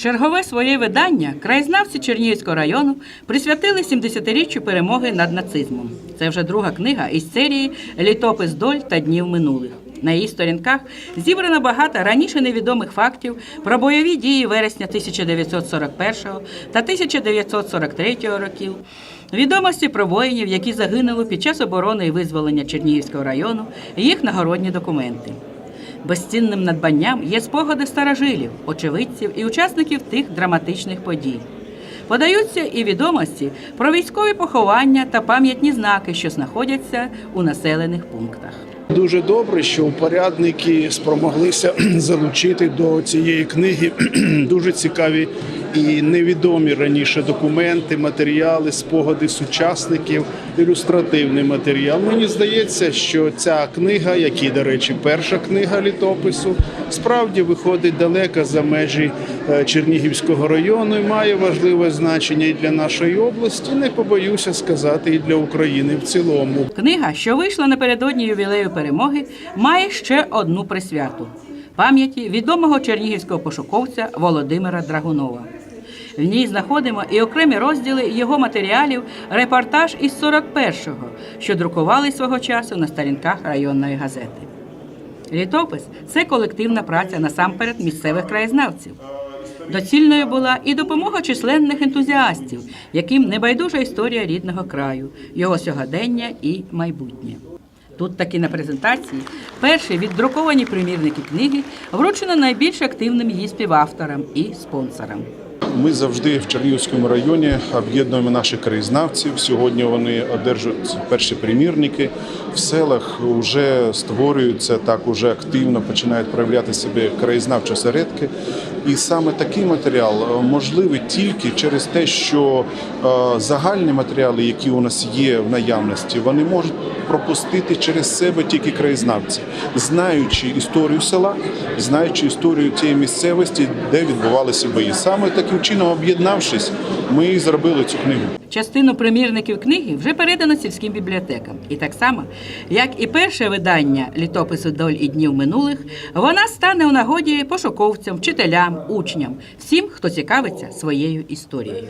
Чергове своє видання краєзнавці Чернігівського району присвятили 70-річчю перемоги над нацизмом. Це вже друга книга із серії Літопис доль та днів минулих. На її сторінках зібрано багато раніше невідомих фактів про бойові дії вересня 1941 та 1943 років, відомості про воїнів, які загинули під час оборони і визволення Чернігівського району, і їх нагородні документи. Безцінним надбанням є спогади старожилів, очевидців і учасників тих драматичних подій. Подаються і відомості про військові поховання та пам'ятні знаки, що знаходяться у населених пунктах. Дуже добре, що упорядники спромоглися залучити до цієї книги дуже цікаві і невідомі раніше документи, матеріали, спогади сучасників, ілюстративний матеріал. Мені здається, що ця книга, як і, до речі, перша книга літопису, справді виходить далеко за межі е, Чернігівського району і має важливе значення і для нашої області. Не побоюся сказати, і для України в цілому. Книга, що вийшла напередодні ювілею перемоги, має ще одну присвяту пам'яті відомого чернігівського пошуковця Володимира Драгунова. В ній знаходимо і окремі розділи його матеріалів, репортаж із 41-го, що друкували свого часу на сторінках районної газети. Літопис це колективна праця насамперед місцевих краєзнавців. Доцільною була і допомога численних ентузіастів, яким небайдужа історія рідного краю, його сьогодення і майбутнє. Тут таки на презентації перші віддруковані примірники книги вручено найбільш активним її співавторам і спонсорам. Ми завжди в Чернігівському районі об'єднуємо наших краєзнавців. Сьогодні вони одержують перші примірники. В селах вже створюються так уже активно, починають проявляти себе краєзнавчі осередки. І саме такий матеріал е, можливий тільки через те, що е, загальні матеріали, які у нас є в наявності, вони можуть пропустити через себе тільки краєзнавці, знаючи історію села, знаючи історію цієї місцевості, де відбувалися бої. Саме таким чином, об'єднавшись, ми і зробили цю книгу. Частину примірників книги вже передано сільським бібліотекам. І так само, як і перше видання літопису доль і днів минулих, вона стане у нагоді пошуковцям, вчителям, учням, всім, хто цікавиться своєю історією.